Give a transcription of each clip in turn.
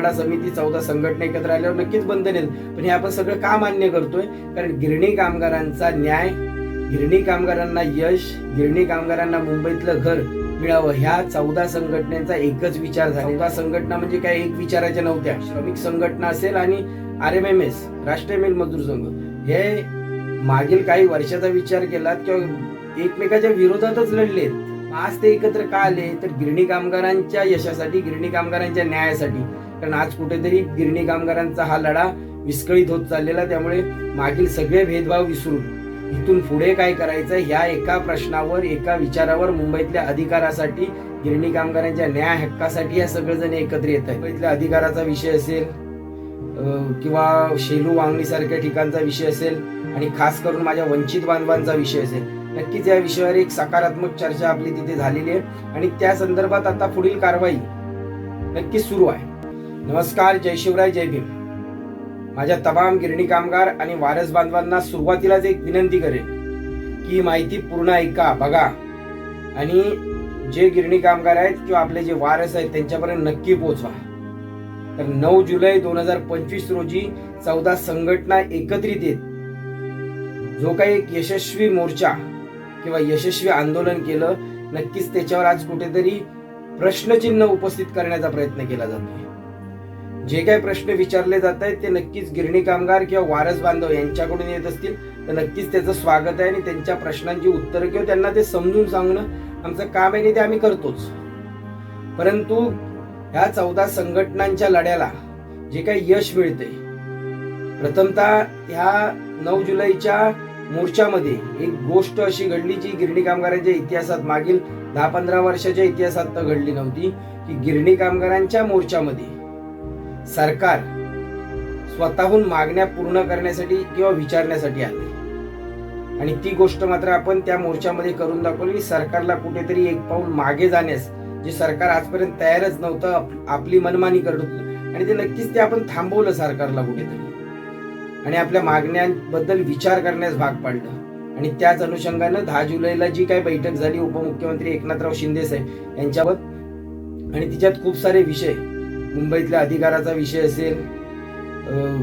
लढा समिती चौदा संघटना एकत्र आल्यावर नक्कीच बंधन येईल पण हे आपण सगळं का मान्य करतोय? कारण गिरणी कामगारांचा न्याय गिरणी कामगारांना यश गिरणी कामगारांना मुंबईतलं घर मिळावं ह्या चौदा संघटनेचा एकच विचार झाला चौदा संघटना म्हणजे काय? एक विचाराच्या नव्हत्या. श्रमिक संघटना असेल आणि आर एम एम एस राष्ट्रीय मिल मजदूर संघ. हे मागील काही वर्षाचा विचार केला किंवा एकमेकाच्या विरोधातच लढलेत आज ते एकत्र का आले? तर गिरणी कामगारांच्या यशासाठी गिरणी कामगारांच्या न्यायासाठी. कारण आज कुठेतरी गिरणी कामगारांचा हा लढा विस्कळीत होत चाललेला त्यामुळे मागील सगळे भेदभाव विसरून इथून पुढे काय करायचं ह्या एका प्रश्नावर एका विचारावर मुंबईतल्या अधिकारासाठी गिरणी कामगारांच्या न्याय हक्कासाठी या सगळेजण एकत्र येत आहेत मुंबईतल्या अधिकाराचा विषय असेल किंवा शेलू वांगणी सारख्या ठिकाणचा विषय असेल आणि खास करून माझ्या वंचित बांधवांचा विषय असेल नक्कीच या विषयावर एक सकारात्मक चर्चा आपली तिथे झालेली आहे. आणि त्या संदर्भात आता पुढील कारवाई नक्कीच सुरू आहे. नमस्कार जय शिवराय जय भीम. माझ्या तमाम गिरणी कामगार आणि वारस बांधवांना सुरुवातीलाच एक विनंती करेन की ही माहिती पूर्ण ऐका बघा. आणि जे गिरणी कामगार आहेत किंवा आपले जे वारस आहेत त्यांच्यापर्यंत नक्की पोहोचवा तर नऊ जुलै दोन हजार पंचवीस रोजी चौदा संघटना एकत्रित येत. जो काही एक यशस्वी मोर्चा किंवा यशस्वी आंदोलन केलं नक्कीच त्याच्यावर आज कुठेतरी प्रश्नचिन्ह उपस्थित करण्याचा प्रयत्न केला जातोय. जे काही प्रश्न विचारले जात आहेत ते नक्कीच गिरणी कामगार किंवा वारस बांधव यांच्याकडून येत असतील. तर नक्कीच त्याचं स्वागत आहे आणि त्यांच्या प्रश्नांची उत्तरं किंवा त्यांना ते समजून सांगणं आमचं काम आहे आणि ते आम्ही करतोच. परंतु ह्या चौदा संघटनांच्या लढ्याला जे काही यश मिळते प्रथमतः ह्या नऊ जुलैच्या मोर्चामध्ये एक गोष्ट अशी घडली जी गिरणी कामगारांच्या इतिहासात मागील दहा पंधरा वर्षाच्या इतिहासात तर घडली नव्हती की गिरणी कामगारांच्या मोर्चामध्ये सरकार स्वतःहून मागण्या पूर्ण करण्यासाठी किंवा विचारण्यासाठी आले. आणि ती गोष्ट मात्र आपण त्या मोर्चामध्ये करून दाखवली की सरकारला कुठेतरी एक पाऊल मागे जाण्यास जे सरकार आजपर्यंत तयारच नव्हतं आपली मनमानी करत होतं. आणि ते नक्कीच ते आपण थांबवलं सरकारला कुठेतरी. आणि आपल्या मागण्यांबद्दल विचार करण्यास भाग पाडलं. आणि त्याच अनुषंगानं दहा जुलैला जी काही बैठक झाली उपमुख्यमंत्री एकनाथराव शिंदे साहेब यांच्यावर आणि तिच्यात खूप सारे विषय मुंबईतल्या अधिकाराचा विषय असेल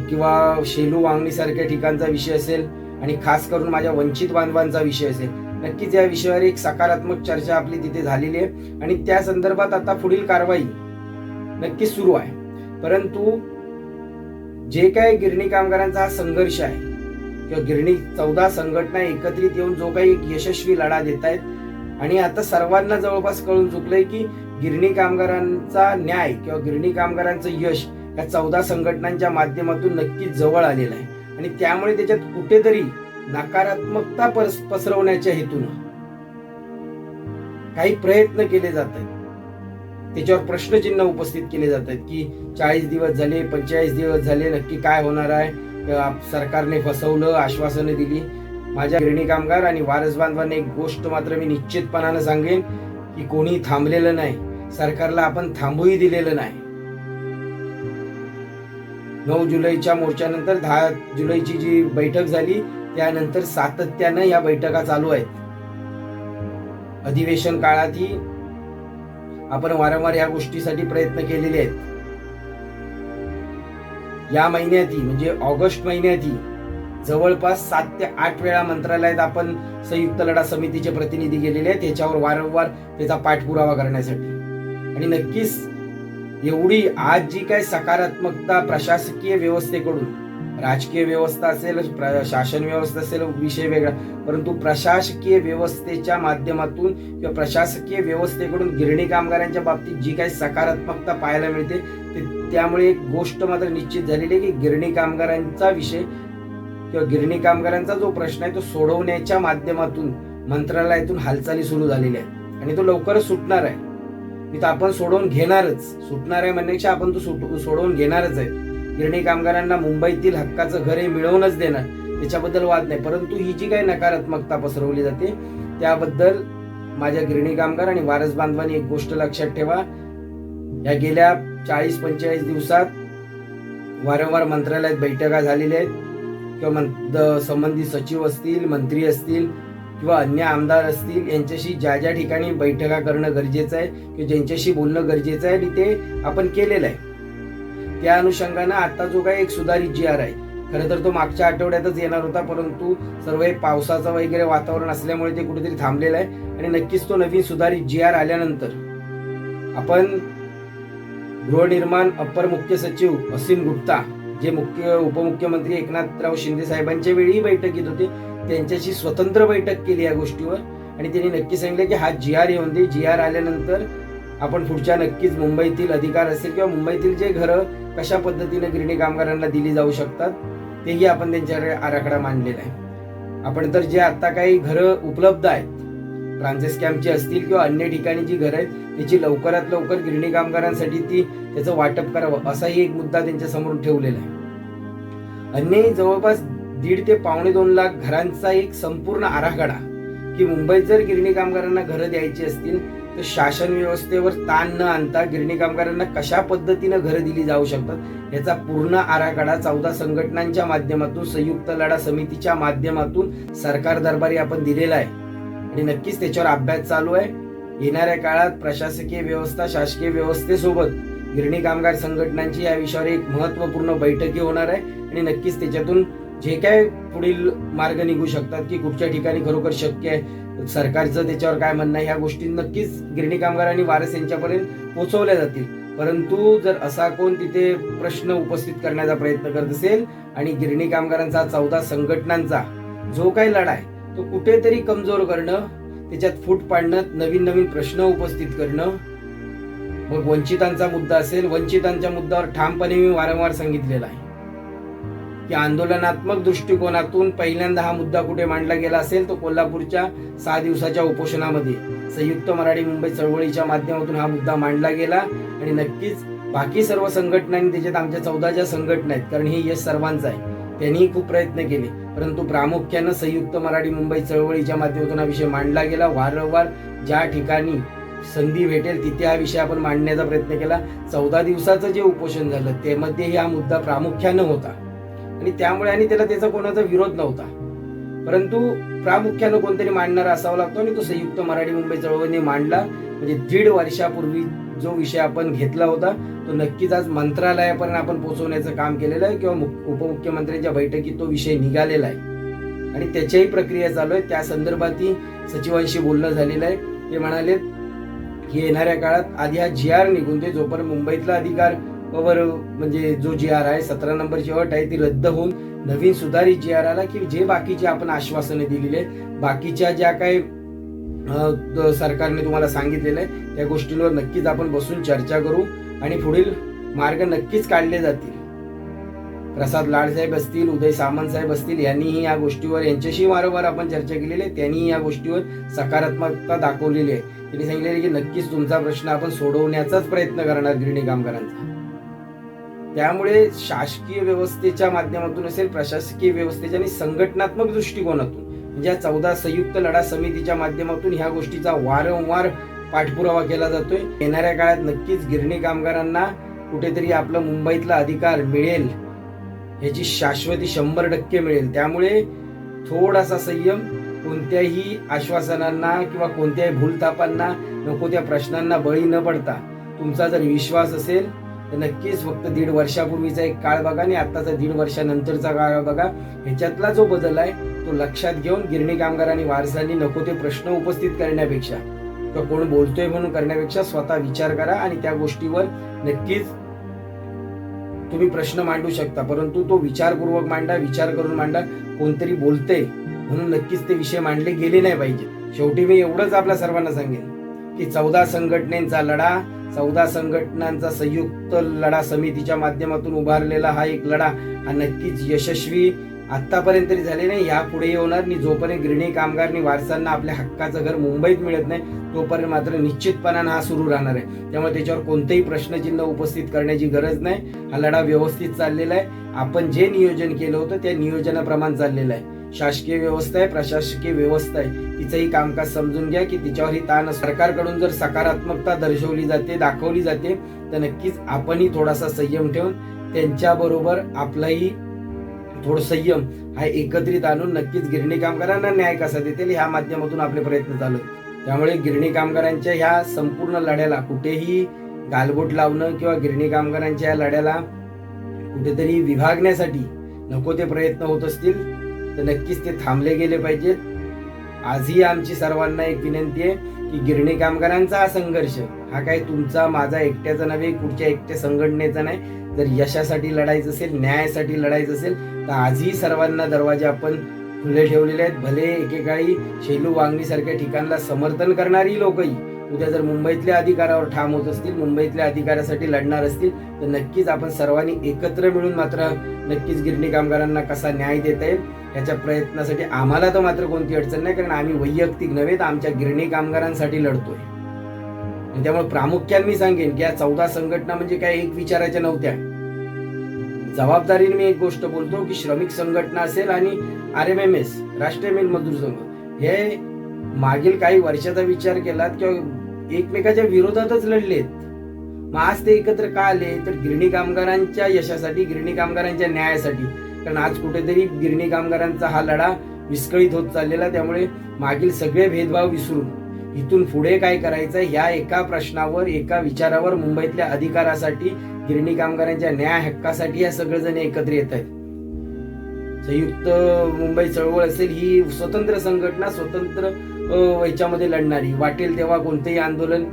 किंवा शेलू वांगणीसारख्या ठिकाणचा विषय असेल आणि खास करून माझ्या वंचित बांधवांचा विषय असेल नक्कीच या विषयावर एक सकारात्मक चर्चा आपली तिथे झालेली आहे. आणि त्या संदर्भात आता पुढील कारवाई नक्कीच सुरू आहे. परंतु जे काही गिरणी कामगारांचा हा संघर्ष आहे किंवा गिरणी चौदा संघटना एकत्रित येऊन जो काही एक यशस्वी लढा देत आहेत आणि आता सर्वांना जवळपास कळून चुकलंय की गिरणी कामगारांचा न्याय किंवा गिरणी कामगारांचं यश या चौदा संघटनांच्या माध्यमातून नक्की जवळ आलेलं आहे. आणि त्यामुळे त्याच्यात कुठेतरी नकारात्मकता पस- पसरवण्याच्या हेतूनं काही प्रयत्न केले जात आहेत. त्याच्यावर प्रश्नचिन्ह उपस्थित केले जात आहेत की चाळीस दिवस झाले पंचेचाळीस दिवस झाले नक्की काय होणार आहे? सरकारने फसवलं आश्वासनं दिली. माझ्या गिरणी कामगार आणि वारस बांधवांना एक गोष्ट मात्र मी निश्चितपणानं सांगेन की कोणी थांबलेलं नाही. सरकारला आपण थांबूही दिलेलं नाही. नऊ जुलैच्या मोर्चानंतर दहा जुलैची जी बैठक झाली त्यानंतर सातत्यानं या बैठका चालू आहेत. अधिवेशन काळातही आपण वारंवार या गोष्टीसाठी प्रयत्न केलेले आहेत. या महिन्यातही म्हणजे ऑगस्ट महिन्यातही जवळपास सात ते आठ वेळा मंत्रालयात आपण संयुक्त लढा समितीचे प्रतिनिधी गेलेले आहेत त्याच्यावर वारंवार त्याचा पाठपुरावा करण्यासाठी. आणि नक्कीच एवढी आज जी काय सकारात्मकता प्रशासकीय व्यवस्थेकडून राजकीय व्यवस्था असेल प्र- शासन व्यवस्था असेल विषय वेगळा परंतु प्रशासकीय व्यवस्थेच्या माध्यमातून किंवा प्रशासकीय व्यवस्थेकडून गिरणी कामगारांच्या बाबतीत जी काही सकारात्मकता पाहायला मिळते ते त्यामुळे एक गोष्ट मात्र निश्चित झालेली आहे की गिरणी कामगारांचा विषय किंवा गिरणी कामगारांचा जो प्रश्न आहे तो सोडवण्याच्या माध्यमातून मंत्रालयातून हालचाली सुरू झालेल्या आहेत. आणि तो लवकरच सुटणार आहे. मी तर आपण सोडवून घेणारच. सुटणार आहे म्हणण्यापेक्षा आपण तो सोडवून घेणारच आहे. गिरणी कामगारांना मुंबईतील हक्काचं घर हे मिळवूनच देणार. त्याच्याबद्दल वाद नाही. परंतु ही जी काही नकारात्मकता पसरवली जाते त्याबद्दल माझ्या गिरणी कामगार आणि वारस बांधवांनी एक गोष्ट लक्षात ठेवा. या गेल्या चाळीस पंचेचाळीस दिवसात वारंवार मंत्रालयात बैठका झालेल्या आहेत. किंवा संबंधित सचिव असतील मंत्री असतील किंवा अन्य आमदार असतील यांच्याशी ज्या ज्या ठिकाणी बैठका करणं गरजेचं आहे किंवा ज्यांच्याशी बोलणं गरजेचं आहे आणि ते आपण केलेलं आहे. त्या अनुषंगानं आता जो काही एक सुधारित जी आर आहे खरं तर तो मागच्या आठवड्यातच येणार होता परंतु सर्व हे पावसाचं वगैरे वातावरण असल्यामुळे ते कुठेतरी थांबलेलं आहे. आणि नक्कीच तो नवीन सुधारित जी आर आल्यानंतर आपण गृहनिर्माण अप्पर मुख्य सचिव असीम गुप्ता जे मुख्य उपमुख्यमंत्री एकनाथराव शिंदे साहेबांच्या वेळी बैठकीत होते त्यांच्याशी स्वतंत्र बैठक केली या गोष्टीवर. आणि त्यांनी नक्की सांगितलं की हा जी आर येऊन दे जी आर आल्यानंतर आपण पुढच्या नक्कीच मुंबईतील अधिकार असेल किंवा मुंबईतील जे घरं कशा पद्धतीने गिरणी कामगारांना दिली जाऊ शकतात तेही आपण त्यांच्याकडे आराखडा मांडलेला आहे. आपण तर जे आता काही घरं उपलब्ध आहेत फ्रान्सिस कॅम्पची असतील किंवा अन्य ठिकाणी जी घरं आहेत त्याची लवकरात लवकर गिरणी कामगारांसाठी ती त्याचं वाटप करावं असाही एक मुद्दा त्यांच्यासमोर ठेवलेला आहे. अन्य जवळपास दीड ते पावणे दोन लाख घरांचा एक संपूर्ण आराखडा की मुंबईत जर गिरणी कामगारांना घरं द्यायची असतील तर शासन व्यवस्थेवर ताण न आणता गिरणी कामगारांना कशा पद्धतीनं घरं दिली जाऊ शकतात याचा पूर्ण आराखडा चौदा संघटनांच्या माध्यमातून संयुक्त लढा समितीच्या माध्यमातून सरकार दरबारी आपण दिलेला आहे. आणि नक्कीच त्याच्यावर अभ्यास चालू आहे. येणाऱ्या काळात प्रशासकीय व्यवस्था शासकीय व्यवस्थेसोबत गिरणी कामगार संघटनांची या विषयावर एक महत्त्वपूर्ण बैठकी होणार आहे. आणि नक्कीच त्याच्यातून जे काय पुढील मार्ग निघू शकतात की कुठच्या ठिकाणी खरोखर शक्य आहे सरकारचं त्याच्यावर काय म्हणणं आहे ह्या गोष्टी नक्कीच गिरणी कामगार आणि वारस यांच्यापर्यंत पोहोचवल्या जातील. परंतु जर असा कोण तिथे प्रश्न उपस्थित करण्याचा प्रयत्न करत असेल आणि गिरणी कामगारांचा चौदा संघटनांचा जो काही लढा आहे तो कुठेतरी कमजोर करणं त्याच्यात फूट पाडणं नवीन नवीन प्रश्न उपस्थित करणं. मग वंचितांचा मुद्दा असेल वंचितांच्या मुद्द्यावर ठामपणे मी वारंवार सांगितलेला आहे. की आंदोलनात्मक दृष्टिकोनातून पहिल्यांदा हा मुद्दा कुठे मांडला गेला असेल तो कोल्हापूरच्या सहा दिवसाच्या उपोषणामध्ये संयुक्त मराठी मुंबई चळवळीच्या माध्यमातून हा मुद्दा मांडला गेला. आणि नक्कीच बाकी सर्व संघटनांनी त्याच्यात आमच्या चौदा ज्या संघटना आहेत कारण हे यश सर्वांचं आहे त्यांनी खूप प्रयत्न केले. परंतु प्रामुख्यानं संयुक्त मराठी मुंबई चळवळीच्या माध्यमातून हा विषय मांडला गेला. वारंवार ज्या ठिकाणी संधी भेटेल तिथे हा विषय आपण मांडण्याचा प्रयत्न केला. चौदा दिवसाचं जे उपोषण झालं त्यामध्येही हा मुद्दा प्रामुख्यानं होता. आणि त्यामुळे आणि त्याला त्याचा कोणाचा विरोध नव्हता. परंतु प्रामुख्यानं कोणतरी मांडणारा असावा लागतो आणि तो संयुक्त मराठी मुंबई चळवळीने मांडला. म्हणजे दीड वर्षापूर्वी जो विषय आपण घेतला होता तो नक्कीच आज मंत्रालयापर्यंत आपण पोहोचवण्याचं काम केलेलं आहे किंवा उपमुख्यमंत्र्यांच्या बैठकीत तो विषय निघालेला आहे. आणि त्याच्याही प्रक्रिया चालू आहे. त्या संदर्भातही सचिवांशी बोलणं झालेलं आहे. ते म्हणाले की येणाऱ्या काळात आधी हा जी आर निघून दे जोपर्यंत मुंबईतला अधिकार वर म्हणजे जो जी आर आहे सतरा नंबरची अट आहे ती रद्द होऊन नवीन सुधारित जी आर आला की जे बाकीचे आपण आश्वासने दिलेली आहेत बाकीच्या ज्या काही सरकारने तुम्हाला सांगितलेलं आहे. त्या गोष्टींवर नक्कीच आपण बसून चर्चा करू आणि पुढील मार्ग नक्कीच काढले जातील. प्रसाद लाडसाहेब असतील उदय सामंत साहेब असतील यांनीही या गोष्टीवर यांच्याशी वारंवार आपण चर्चा केलेली आहे. त्यांनी या गोष्टीवर सकारात्मकता दाखवलेली आहे. त्यांनी सांगितलेले की नक्कीच तुमचा प्रश्न आपण सोडवण्याचाच प्रयत्न करणार गिरणी कामगारांचा त्यामुळे शासकीय व्यवस्थेच्या माध्यमातून असेल प्रशासकीय व्यवस्थेच्या आणि संघटनात्मक दृष्टिकोनातून. ज्या चौदा संयुक्त लढा समितीच्या माध्यमातून ह्या गोष्टीचा वारंवार पाठपुरावा केला जातोय. येणाऱ्या काळात नक्कीच गिरणी कामगारांना कुठेतरी आपलं मुंबईतला अधिकार मिळेल ह्याची शाश्वती शंभर टक्के मिळेल. त्यामुळे थोडासा संयम कोणत्याही आश्वासनांना किंवा कोणत्याही भूलतापांना नको त्या प्रश्नांना बळी न पडता. तुमचा जर विश्वास असेल तर नक्कीच फक्त दीड वर्षापूर्वीचा एक काळ बघा आणि आत्ताचा दीड वर्षानंतरचा काळ बघा. ह्याच्यातला जो बदल आहे तो लक्षात घेऊन गिरणी कामगार आणि वारसांनी नको ते प्रश्न उपस्थित करण्यापेक्षा किंवा कोण बोलतोय म्हणून करण्यापेक्षा स्वतः विचार करा आणि त्या गोष्टीवर नक्कीच तुम्ही प्रश्न मांडू शकता. परंतु तो विचारपूर्वक मांडा विचार करून मांडा कोणतरी बोलतंय म्हणून नक्कीच ते विषय मांडले गेले नाही पाहिजे. शेवटी मी एवढंच आपल्या सर्वांना सांगेन की चौदा संघटनेचा लढा चौदा संघटनांचा संयुक्त लढा समितीच्या माध्यमातून उभारलेला हा एक लढा हा नक्कीच यशस्वी आत्तापर्यंत तरी झाले नाही. यापुढे होणार नाही. जोपर्यंत गिरणी कामगारनी वारसांना आपल्या हक्काचं घर मुंबईत मिळत नाही तोपर्यंत मात्र निश्चितपणानं हा सुरू राहणार आहे. त्यामुळे त्याच्यावर कोणतंही प्रश्नचिन्ह उपस्थित करण्याची गरज नाही. हा लढा व्यवस्थित चाललेला आहे. आपण जे नियोजन केलं होतं त्या नियोजनाप्रमाणे चाललेलं आहे. शासकीय व्यवस्था आहे प्रशासकीय व्यवस्था आहे. तिचंही कामकाज समजून घ्या की तिच्यावरही ताण सरकारकडून जर सकारात्मकता दर्शवली जाते दाखवली जाते तर नक्कीच आपणही थोडासा संयम ठेवून त्यांच्याबरोबर आपलाही थोडं संयम हा एकत्रित आणून नक्कीच गिरणी कामगारांना न्याय कसा देतील ह्या माध्यमातून आपले प्रयत्न चालू आहेत. त्यामुळे गिरणी कामगारांच्या ह्या संपूर्ण लढ्याला कुठेही गालबोट लावणं किंवा गिरणी कामगारांच्या या लढ्याला कुठेतरी विभागण्यासाठी नको ते प्रयत्न होत असतील तर नक्कीच ते थांबले गेले पाहिजेत आजही आमची सर्वांना एक विनंती आहे की गिरणी कामगारांचा हा संघर्ष हा काही तुमचा माझा एकट्याचा नव्हे कुठच्या एकट्या संघटनेचा नाही जर यशासाठी लढायचं असेल न्यायासाठी लढायचं असेल तर आजही सर्वांना दरवाजे आपण खुले ठेवलेले आहेत. भले एकेकाळी शेलू वांगणी सारख्या ठिकाणला समर्थन करणारी लोकही उद्या जर मुंबईतल्या अधिकारावर ठाम होत असतील मुंबईतल्या अधिकारासाठी लढणार असतील तर नक्कीच आपण सर्वांनी एकत्र मिळून मात्र नक्कीच गिरणी कामगारांना कसा न्याय देता येईल याच्या प्रयत्नासाठी आम्हाला तर मात्र कोणती अडचण नाही कारण आम्ही वैयक्तिक नव्हे तर आमच्या गिरणी कामगारांसाठी लढतोय. त्यामुळे प्रामुख्याने मी सांगेन की या चौदा संघटना म्हणजे काय एक विचाराच्या नव्हत्या. जबाबदारीने मी एक गोष्ट बोलतो की श्रमिक संघटना असेल आणि R M M S Rashtriya mill Mazdoor Sangh हे मागील काही वर्षाचा विचार केलात किंवा एकमेकाच्या विरोधातच लढलेत. मग आज ते एकत्र का आले? तर गिरणी कामगारांच्या यशासाठी गिरणी कामगारांच्या न्यायासाठी. कारण आज कुठेतरी गिरणी कामगारांचा हा लढा विस्कळीत होत चाललेला त्यामुळे मागील सगळे भेदभाव विसरून इथून पुढे काय करायचं? ह्या एका प्रश्नावर एका विचारावर मुंबईतल्या अधिकारासाठी गिरणी कामगारांच्या न्याय हक्कासाठी या सगळेजण एकत्र येत आहेत. संयुक्त मुंबई चळवळ असेल ही स्वतंत्र संघटना स्वतंत्र याच्यामध्ये लढणारी वाटेल तेव्हा कोणतेही आंदोलन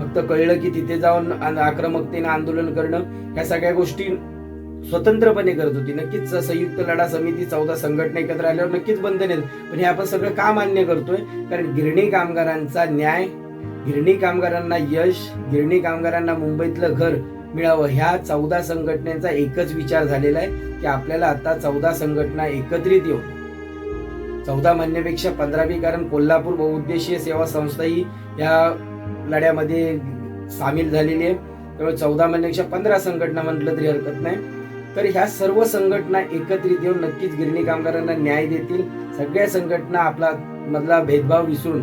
फक्त कळलं की तिथे जाऊन आक्रमकतेने आक्रमकतेनं आंदोलन करणं ह्या सगळ्या गोष्टी स्वतंत्रपणे करत होती. नक्कीच संयुक्त लढा समिती चौदा संघटना एकत्र आल्यावर नक्कीच बंधन येत. पण हे आपण सगळं का मान्य करतोय? कारण गिरणी कामगारांचा न्याय गिरणी कामगारांना यश गिरणी कामगारांना मुंबईतलं घर मिळावं ह्या चौदा संघटनेचा एकच विचार झालेला आहे की आपल्याला आता चौदा संघटना एकत्रित येऊन चौदा म्हणण्यापेक्षा पंधरावी कारण कोल्हापूर बहुउद्देशीय सेवा संस्था ही या लढ्यामध्ये सामील झालेली आहे. त्यामुळे चौदा म्हणण्यापेक्षा पंधरा संघटना म्हटलं तरी हरकत नाही. तर ह्या सर्व संघटना एकत्रित येऊन नक्कीच गिरणी कामगारांना न्याय देतील. सगळ्या संघटना आपला मधला भेदभाव विसरून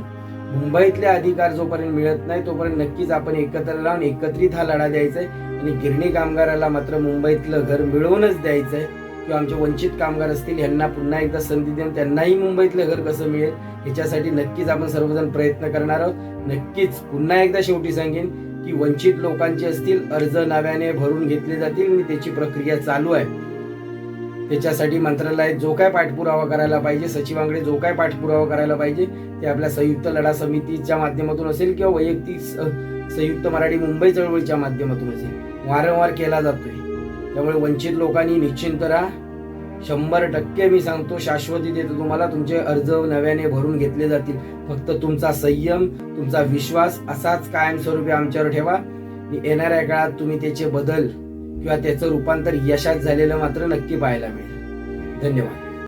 मुंबईतले अधिकार जोपर्यंत मिळत नाही तोपर्यंत नक्कीच आपण एकत्र लावून एकत्रित हा लढा द्यायचा आहे. आणि गिरणी कामगाराला मात्र मुंबईतलं घर मिळवूनच द्यायचं आहे. किंवा आमचे वंचित कामगार असतील यांना पुन्हा एकदा संधी देऊन त्यांनाही मुंबईतलं घर कसं मिळेल ह्याच्यासाठी नक्कीच आपण सर्वजण प्रयत्न करणार आहोत. नक्कीच पुन्हा एकदा शेवटी सांगेन की वंचित लोकांचे असतील अर्ज नव्याने भरून घेतले जातील आणि त्याची प्रक्रिया चालू आहे. त्याच्यासाठी मंत्रालयात जो काय पाठपुरावा करायला पाहिजे सचिवांकडे जो काय पाठपुरावा करायला पाहिजे ते आपल्या संयुक्त लढा समितीच्या माध्यमातून असेल किंवा वैयक्तिक संयुक्त मराठी मुंबई चळवळीच्या माध्यमातून असेल. वारंवार केला जातोय. त्यामुळे वंचित लोकांनी निश्चिंत राहा. शंभर टक्के मी सांगतो शाश्वती देतो तुम्हाला. तुमचे अर्ज नव्याने भरून घेतले जातील. फक्त तुमचा संयम तुमचा विश्वास असाच कायमस्वरूपी आमच्यावर ठेवा. येणाऱ्या काळात तुम्ही त्याचे बदल किंवा त्याचं रूपांतर यशात झालेलं मात्र नक्की पाहायला मिळेल. धन्यवाद.